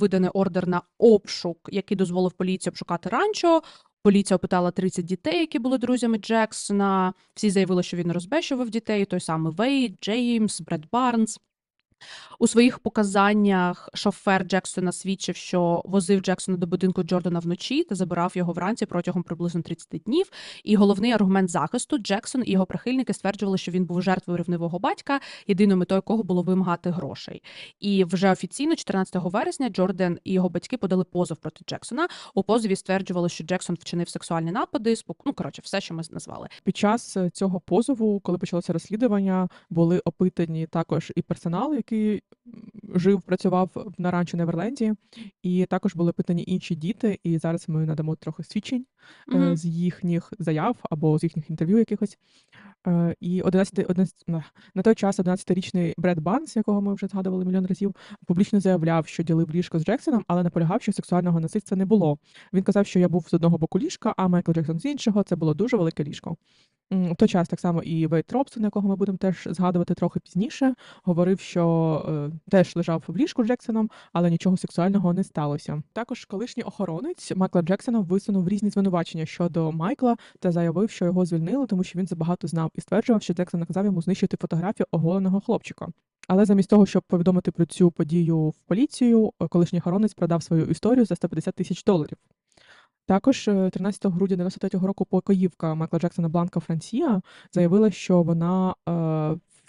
виданий ордер на обшук, який дозволив поліції обшукати ранчо. Поліція опитала 30 дітей, які були друзями Джексона. Всі заявили, що він розбещував дітей. Той самий Вейд, Джеймс, Бред Барнс. У своїх показаннях шофер Джексона свідчив, що возив Джексона до будинку Джордана вночі та забирав його вранці протягом приблизно 30 днів. І головний аргумент захисту Джексон і його прихильники стверджували, що він був жертвою ревнивого батька, єдиною метою якого було вимагати грошей. І вже офіційно, 14 вересня, Джордан і його батьки подали позов проти Джексона. У позові стверджували, що Джексон вчинив сексуальні напади, спок... ну коротше, все, що ми назвали. Під час е, цього позову, коли почалося розслідування, були опитані також і персонал, який жив, працював на ранчо Неверленді, і також були опитані інші діти. І зараз ми надамо трохи свідчень е, Мгм. з їхніх заяв або з їхніх інтерв'ю якихось. Е, І 11, 11, на- на той час 11-річний Бред Банс, якого ми вже згадували мільйон разів, публічно заявляв, що ділив ліжко з Джексоном, але наполягав, що сексуального насильства не було. Він казав, що я був з одного боку ліжка, а Майкл Джексон з іншого. Це було дуже велике ліжко. В той час так само і Вейт Робсон, якого ми будемо теж згадувати трохи пізніше, говорив, що е, теж лежав в ліжку з Джексоном, але нічого сексуального не сталося. Також колишній охоронець Майкла Джексона висунув різні звинувачення щодо Майкла та заявив, що його звільнили, тому що він забагато знав і стверджував, що Джексон наказав йому знищити фотографію оголеного хлопчика. Але замість того, щоб повідомити про цю подію в поліцію, колишній охоронець продав свою історію за 150 тисяч доларів. Також е, 13 грудня 93-го року покоївка Майкла Джексона Бланка Франсія заявила, що вона е,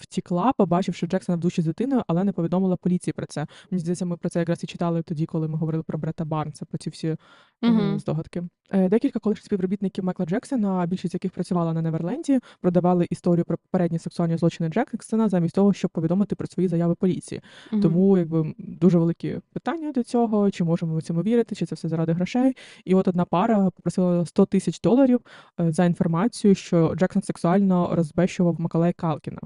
втікла, побачивши Джексона в душі з дитиною, але не повідомила поліції про це. Мені здається, ми про це якраз і читали тоді, коли ми говорили про Брета Барнса, про ці всі Мгм. здогадки. Е, Декілька колишніх співробітників Майкла Джексона, більшість яких працювала на Неверленді, продавали історію про попередні сексуальні злочини Джексона замість того, щоб повідомити про свої заяви поліції. Мгм. Тому якби дуже великі питання до цього, чи можемо ми цьому вірити, чи це все заради грошей. І от одна пара попросила 100 тисяч доларів е, за інформацію, що Джексон сексуально розбещував Макалей Калкіна.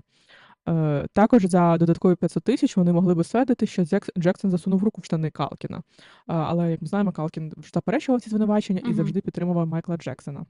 Е, Також за додаткові 500 тисяч вони могли би ствердити, що Джекс- Джексон засунув руку в штани Калкіна. Е, Але як ми знаємо, Калкін заперечував ці звинувачення і Мгм. завжди підтримував Майкла Джексона.